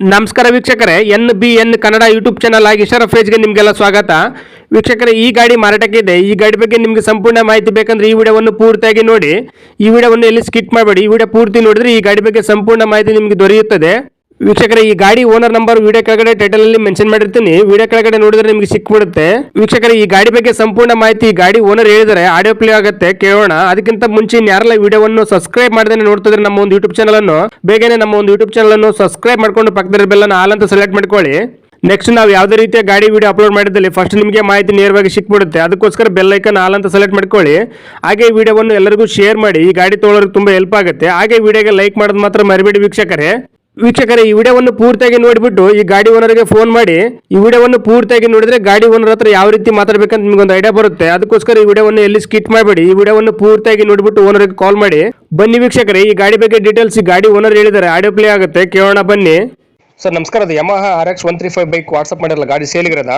ನಮಸ್ಕಾರ ವೀಕ್ಷಕರೇ, N B N Kannada YouTube channel ಆಗಿ ಶರಫ್ ಫೇಜ್ಗೆ ನಿಮಗೆಲ್ಲ ಸ್ವಾಗತ. ವೀಕ್ಷಕರೇ, ಈ ಗಾಡಿ ಮಾರಾಟಕ್ಕೆ ಇದೆ. ಈ ಗಾಡಿ ಬಗ್ಗೆ ನಿಮಗೆ ಸಂಪೂರ್ಣ ಮಾಹಿತಿ ಬೇಕಂದ್ರೆ ಈ ವಿಡಿಯೋವನ್ನು ಪೂರ್ತಿಯಾಗಿ ನೋಡಿ. ಈ ವಿಡಿಯೋವನ್ನು ಎಲ್ಲಿ ಸ್ಕಿಟ್ ಮಾಡಬೇಡಿ, ಈ ವಿಡಿಯೋ ಪೂರ್ತಿ ನೋಡಿದ್ರೆ ಈ ಗಾಡಿ ಬಗ್ಗೆ ಸಂಪೂರ್ಣ ಮಾಹಿತಿ ನಿಮಗೆ ದೊರೆಯುತ್ತದೆ. ವೀಕ್ಷಕರೇ, ಈ ಗಾಡಿ ಓನರ್ ನಂಬರ್ ವಿಡಿಯೋ ಕೆಳಗಡೆ ಟೈಟಲ್ ಅಲ್ಲಿ ಮೆನ್ಷನ್ ಮಾಡಿರ್ತೀನಿ. ವಿಡಿಯೋ ಕೆಳಗಡೆ ನೋಡಿದ್ರೆ ನಿಮಗೆ ಸಿಕ್ಬಿಡುತ್ತೆ. ವೀಕ್ಷಕರೇ, ಈ ಗಾಡಿ ಬಗ್ಗೆ ಸಂಪೂರ್ಣ ಮಾಹಿತಿ ಗಾಡಿ ಓನರ್ ಹೇಳಿದರೆ ಆಡಿಯೋ ಪ್ಲೇ ಆಗುತ್ತೆ, ಕೇಳೋಣ. ಅದಕ್ಕಿಂತ ಮುಂಚೆ ಯಾರೆಲ್ಲ ವಿಡಿಯೋವನ್ನು ಸಬ್ಸ್ಕ್ರೈಬ್ ಮಾಡದೇ ನೋಡ್ತಿದ್ರೆ ನಮ್ಮ ಒಂದು ಯೂಟ್ಯೂಬ್ ಚಾನಲ್ ಅನ್ನು, ಬೇಗನೆ ನಮ್ಮ ಒಂದು ಯೂಟ್ಯೂಬ್ ಚಾನಲ್ ಅನ್ನು ಸಬ್ಸ್ಕ್ರೈಬ್ ಮಾಡ್ಕೊಂಡು ಪಕ್ಕದ ಬೆಲ್ಲನ್ನು ಹಾಲ್ ಅಂತ ಸೆಲೆಕ್ಟ್ ಮಾಡ್ಕೊಳ್ಳಿ. ನೆಕ್ಸ್ಟ್ ನಾವು ಯಾವುದೇ ರೀತಿಯ ಗಾಡಿ ವಿಡಿಯೋ ಅಪ್ಲೋಡ್ ಮಾಡಿದಲ್ಲಿ ಫಸ್ಟ್ ನಿಮಗೆ ಮಾಹಿತಿ ನೇರವಾಗಿ ಸಿಕ್ಬಿಡುತ್ತೆ. ಅದಕ್ಕೋಸ್ಕರ ಬೆಲ್ ಐಕನ್ ಆಲ್ ಅಂತ ಸೆಲೆಕ್ಟ್ ಮಾಡ್ಕೊಳ್ಳಿ. ಹಾಗೆ ಈ ವಿಡಿಯೋವನ್ನು ಎಲ್ಲರಿಗೂ ಶೇರ್ ಮಾಡಿ. ಈ ಗಾಡಿ ತೊಗೊಳೋರಿಗೆ ತುಂಬಾ ಹೆಲ್ಪ್ ಆಗುತ್ತೆ. ಹಾಗೆ ವಿಡಿಯೋಗೆ ಲೈಕ್ ಮಾಡೋದು ಮಾತ್ರ ಮರಿಬೇಡಿ ವೀಕ್ಷಕರೇ. ವೀಕ್ಷಕರೇ ಈ ವಿಡಿಯೋವನ್ನು ಪೂರ್ತಿಯಾಗಿ ನೋಡಿಬಿಟ್ಟು ಈ ಗಾಡಿ ಓನರ್ಗೆ ಫೋನ್ ಮಾಡಿ. ಈ ವಿಡಿಯೋವನ್ನು ಪೂರ್ತಿಯಾಗಿ ನೋಡಿದ್ರೆ ಗಾಡಿ ಓನರ್ ಹತ್ರ ಯಾವ ರೀತಿ ಮಾತಾಡಬೇಕಂತ ನಿಮ್ಗೊಂದು ಐಡಿಯಾ ಬರುತ್ತೆ. ಅದಕ್ಕೋಸ್ಕರ ಈ ವಿಡಿಯೋವನ್ನು ಎಲ್ಲಿ ಸ್ಕಿಟ್ ಮಾಡಬೇಡಿ ಈ ವಿಡಿಯೋವನ್ನು ಪೂರ್ತಿಯಾಗಿ ನೋಡಿಬಿಟ್ಟು ಓನರ್ಗೆ ಕಾಲ್ ಮಾಡಿ. ಬನ್ನಿ ವೀಕ್ಷಕರೇ ಈ ಗಾಡಿ ಬಗ್ಗೆ ಡೀಟೇಲ್ಸ್ ಈ ಗಾಡಿ ಓನರ್ ಹೇಳಿದ್ದಾರೆ. ಆಡಿಯೋ ಪ್ಲೇ ಆಗುತ್ತೆ ಕೇಳೋಣ ಬನ್ನಿ. ಸರ್ ನಮಸ್ಕಾರ ಅದು Yamaha R X one three five bike WhatsApp ಮಾಡಿರಲ್ಲ ಗಾಡಿ ಸೇಲಿಗಿರೋದ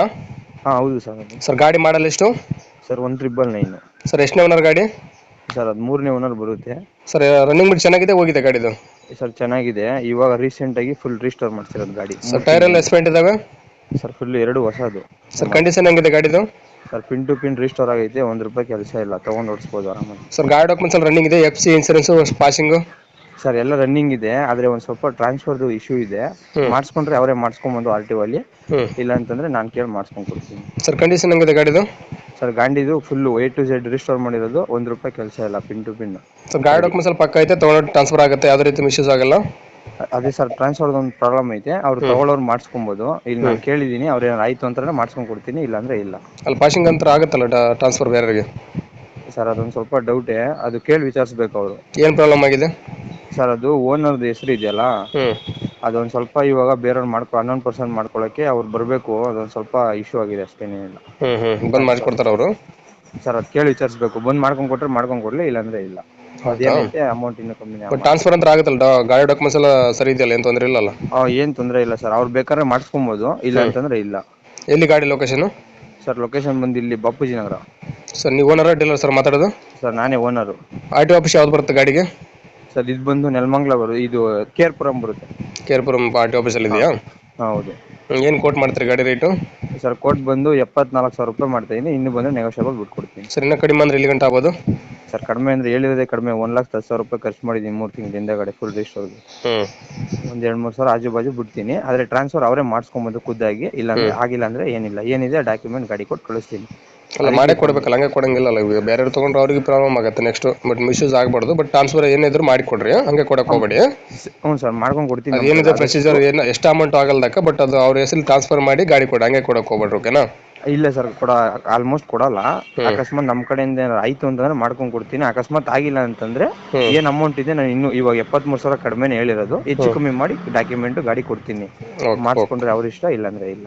ಹಾಂ ಹೌದು ಸರ್ ಸರ್ ಗಾಡಿ ಮಾಡಲ್ ಎಷ್ಟು? Sir one triple nine sir ಎಷ್ಟನೇ ಓನರ್ ಗಾಡಿ? ಸರ್ ಅದು ಮೂರನೇ ಓನರ್ ಬರುತ್ತೆ. ಸರ್ ರನ್ನಿಂಗ್ ಬಿಟ್ಟು ಚೆನ್ನಾಗಿದೆ ಹೋಗಿದೆ ಗಾಡಿದು? ಸರ್ ಚೆನ್ನಾಗಿದೆ. ಇವಾಗ ರೀಸೆಂಟ್ ಆಗಿ ಫುಲ್ ರಿಸ್ಟೋರ್ ಮಾಡ್ಸಿರೋದು ಗಾಡಿ. ಸರ್ ಟೈರ್ ಎಲ್ಲ ಎಸ್ಪೆಂಟ್ ಇದಾವೆ? ಸರ್ ಫುಲ್ ಎರಡು ಹೊಸದು. ಸರ್ ಕಂಡೀಷನ್ ಹೆಂಗಿದೆ ಗಾಡಿದು? Sir pin to pin restore ಆಗೈತೆ. ಒಂದ್ ರೂಪಾಯಿ ಕೆಲಸ ಇಲ್ಲ. ತಗೊಂಡ್ ಓಡಿಸ್ಬೋದು ಆರಾಮಾಗಿ. ಸರ್ ಗಾಡಿ ಡಾಕ್ಯುಮೆಂಟ್ಸ್ ಎಲ್ಲ ರನ್ನಿಂಗ್ ಇದೆ? F C insurance passing sir ಎಲ್ಲ ರನ್ನಿಂಗ್ ಇದೆ. ಆದ್ರೆ ಒಂದು ಸ್ವಲ್ಪ ಟ್ರಾನ್ಸ್ಫರ್ದು ಇಶ್ಯೂ ಇದೆ. ಮಾಡಿಸ್ಕೊಂಡ್ರೆ ಅವರೇ ಮಾಡಿಸ್ಕೊಂಬಂದು ಆರ್ ಟಿ ಅಲ್ಲಿ. ಇಲ್ಲ ಅಂತಂದ್ರೆ ನಾನು ಕೇಳಿ ಮಾಡ್ಸ್ಕೊಂಡ್ ಕೊಡ್ತೀನಿ. ಸರ್ ಕಂಡೀಷನ್ ಹೆಂಗಿದೆ ಗಾಡಿದು? Sir ಗಾಂಡಿದು full A to Z restore ಮಾಡಿರೋದು ಒಂದ್ ರೂಪಾಯಿ ಕೆಲಸ ಇಲ್ಲ ಪಿನ್ ಟು ಪಿನ್ ಸರ್ ಗಾಡಿ ಡಾಕ್ಯುಮೆಂಟ್ ಸ್ವಲ್ಪ ಪಕ್ಕ ಐತೆ ತೊಗೊಂಡು ಟ್ರಾನ್ಸ್ಫರ್ ಆಗುತ್ತೆ ಯಾವುದೇ ರೀತಿ ಮಿಸ್ಯೂಸ್ ಆಗಲ್ಲ? ಅದೇ ಸರ್ ಟ್ರಾನ್ಸ್ಫರ್ ಒಂದು ಪ್ರಾಬ್ಲಮ್ ಐತೆ ಅವ್ರು ತಗೊಳ್ಳೋರು ಮಾಡಿಸ್ಕೊಬೋದು. ಇಲ್ಲಿ ನಾನು ಕೇಳಿದ್ದೀನಿ ಅವ್ರು ಏನಾರು ಆಯಿತು ಅಂತಂದ್ರೆ ಮಾಡಿಸ್ಕೊಂಡು ಕೊಡ್ತೀನಿ ಇಲ್ಲಾಂದ್ರೆ ಇಲ್ಲ. ಅಲ್ಲಿ ಪಾಸಿಂಗ್ ಅಂತ ಆಗುತ್ತಲ್ಲ ಟ್ರಾನ್ಸ್ಫರ್ ಬೇರೆಯವರಿಗೆ? ಸರ್ ಅದೊಂದು ಸ್ವಲ್ಪ ಡೌಟೇ ಅದು ಕೇಳಿ ವಿಚಾರಿಸ್ಬೇಕು ಅವರು. ಏನು ಪ್ರಾಬ್ಲಮ್ ಆಗಿದೆ? ಸರ್ ಅದು ಓನರ್ದು ಹೆಸರು ಇದೆಯಲ್ಲ ಅದೊಂದು ಸ್ವಲ್ಪ ಇವಾಗ ಬೇರೆಯವ್ರು ಮಾಡ್ಕೊ ಹನ್ನೊಂದು ಪರ್ಸೆಂಟ್ ಮಾಡ್ಕೊಳ್ಳೋಕೆ ಅವ್ರು ಬರಬೇಕು ಅದೊಂದು ಸ್ವಲ್ಪ ಇಶ್ಯೂ ಆಗಿದೆ ಅಷ್ಟೇನೇನಿಲ್ಲ ಹ್ಞೂ ಹ್ಞೂ ಬಂದ್ ಮಾಡಿಕೊಡ್ತಾರೆ ಅವರು? ಸರ್ ಅದು ಕೇಳಿ ವಿಚಾರಿಸ್ಬೇಕು. ಬಂದು ಮಾಡ್ಕೊಂಡು ಕೊಟ್ರೆ ಮಾಡ್ಕೊಂಡು ಕೊಡಲಿ ಇಲ್ಲಾಂದ್ರೆ ಇಲ್ಲ. ಅದೇನೈತೆ ಅಮೌಂಟ್ ಇನ್ನೂ ಕಮ್ಮಿ ಬಟ್ ಟ್ರಾನ್ಸ್ಫರ್ ಅಂತ ಆಗುತ್ತಲ್ಲ ಡಾ- ಗಾಡಿ ಡಾಕ್ಯುಮೆಂಟ್ಸ್ ಎಲ್ಲ ಸರಿ ಇದೆಯಲ್ಲ ಏನು ತೊಂದರೆ ಇಲ್ಲಲ್ಲ? ಏನು ತೊಂದರೆ ಇಲ್ಲ ಸರ್. ಅವ್ರು ಬೇಕಾದ್ರೆ ಮಾಡಿಸ್ಕೊಬೋದು ಇಲ್ಲ ಅಂತಂದ್ರೆ ಇಲ್ಲ. ಎಲ್ಲಿ ಗಾಡಿ ಲೊಕೇಶನ್ ಸರ್ ಲೊಕೇಶನ್ ಬಂದು ಇಲ್ಲಿ ಬಾಪೂಜಿ ನಗರ. ಸರ್ ನೀವು ಓನರ್ ಡೀಲರ್ ಸರ್ ಮಾತಾಡೋದು? ಸರ್ ನಾನೇ ಓನರು ಆರ್ ಟಿ ಆಫೀಸ್ ಯಾವ್ದು ಬರುತ್ತೆ ಗಾಡಿಗೆ? ಸರ್ ಇದು ಬಂದು ನೆಲಮಂಗ್ಲ ಬರು ಇದು ಕೇರ್ಪುರಂ ಬರುತ್ತೆ. ಕೇರ್ಪುರಂ ಪಾರ್ಟಿ ಆಫೀಸ್ ಆಫೀಸಲ್ಲಿ ಇದೆಯಾ? ಹೌದು. ಏನು ಕೋಟ್ ಮಾಡ್ತೀರಿ ಗಾಡಿ ರೇಟು ಸರ್ ಕೋಟ್ ಬಂದು ಎಪ್ಪತ್ನಾಲ್ಕು ಸಾವಿರ ರೂಪಾಯಿ ಮಾಡ್ತಾ ಇದ್ದೀನಿ ಇನ್ನು ಬಂದರೆ ನೆಗೋಷಿಯಬಲ್ ಬಿಟ್ಕೊಡ್ತೀನಿ ಸರ್ ಇನ್ನೂ ಕಡಿಮೆ ಅಂದ್ರೆ ಎಲ್ಲಿ ಗಂಟೆ ಆಗ್ಬೋದು? ಸರ್ ಕಡಿಮೆ ಅಂದರೆ ಹೇಳಿರೋದೇ ಕಡಿಮೆ. ಒಂದು ಲಕ್ಷ ಹತ್ತು ಸಾವಿರ ರೂಪಾಯಿ ಖರ್ಚು ಮಾಡಿದ್ದೀನಿ ಮೂರು ತಿಂಗಳ ಹಿಂದೆಗಡೆ ಫುಲ್ ರಿಸ್ಟೋರ್ಗೆ ಹ್ಞೂ ಒಂದು ಎರಡು ಮೂರು ಸಾವಿರ ಆಜು ಬಾಜು ಬಿಡ್ತೀನಿ. ಆದರೆ ಟ್ರಾನ್ಸ್ಫರ್ ಅವರೇ ಮಾಡಿಸ್ಕೊಂಬಂದು ಖುದ್ದಾಗಿ. ಇಲ್ಲಾಂದ್ರೆ ಆಗಿಲ್ಲ ಅಂದರೆ ಏನಿಲ್ಲ. ಏನಿದೆ ಡಾಕ್ಯುಮೆಂಟ್ ಗಾಡಿ ಕೊಟ್ಟು ಕಳಿಸ್ತೀನಿ. ಅಲ್ಲ ಮಾಡೇ ಕೊಡ್ಬೇಕಲ್ಲ ಹಂಗೆ ಕೊಡಂಗಿಲ್ಲಲ್ಲ ಇವಾಗ ಬೇರೆಯವ್ರು ತೊಗೊಂಡ್ರೆ ಅವ್ರಿಗೆ ಪ್ರಾಬ್ಲಮ್ ಆಗುತ್ತೆ. ನೆಕ್ಸ್ಟ್ ಬಟ್ ಮಿಸ್ಯೂಸ್ ಆಗಬಾರ್ದು ಬಟ್ ಟ್ರಾನ್ಸ್ಫರ್ ಏನಿದ್ರು ಮಾಡಿ ಕೊಡ್ರಿ ಹಂಗೆ ಕೊಡಕ್ಕೆ ಹೋಗ್ಬೇಡಿ ಹ್ಞೂ ಸರ್ ಮಾಡ್ಕೊಂಡು ಕೊಡ್ತೀನಿ ಅದು ಏನಿದೆ ಪ್ರೊಸೀಜರ್ ಏನು ಎಷ್ಟು ಅಮೌಂಟ್ ಆಗಲ್ದಕ್ಕ ಬಟ್ ಅದು ಅವ್ರ ಹೆಸರು ಟ್ರಾನ್ಸ್ಫರ್ ಮಾಡಿ ಗಾಡಿ ಕೊಡಿ ಹಂಗೆ ಕೊಡಕ್ಕೆ ಹೋಗ್ಬೇಡ್ರಿ ಓಕೆನಾ ಇಲ್ಲ ಸರ್ ಕೊಡ ಆಲ್ಮೋಸ್ಟ್ ಕೊಡಲ್ಲ. ಅಕಸ್ಮಾತ್ ನಮ್ಮ ಕಡೆಯಿಂದ ಏನಾರು ಆಯ್ತು ಅಂತಂದ್ರೆ ಮಾಡ್ಕೊಂಡು ಕೊಡ್ತೀನಿ. ಅಕಸ್ಮಾತ್ ಆಗಿಲ್ಲ ಅಂತಂದ್ರೆ ಏನ್ ಅಮೌಂಟ್ ಇದೆ ನಾನು ಇನ್ನು ಇವಾಗ ಎಪ್ಪತ್ಮೂರು ಸಾವಿರ ಕಡಿಮೆನೇ ಹೇಳಿರೋದು. ಹೆಚ್ಚು ಕಮ್ಮಿ ಮಾಡಿ ಡಾಕ್ಯುಮೆಂಟ್ ಗಾಡಿ ಕೊಡ್ತೀನಿ. ಮಾಡಿಸ್ಕೊಂಡ್ರೆ ಅವ್ರ ಇಷ್ಟ ಇಲ್ಲಾಂದ್ರೆ ಇಲ್ಲ.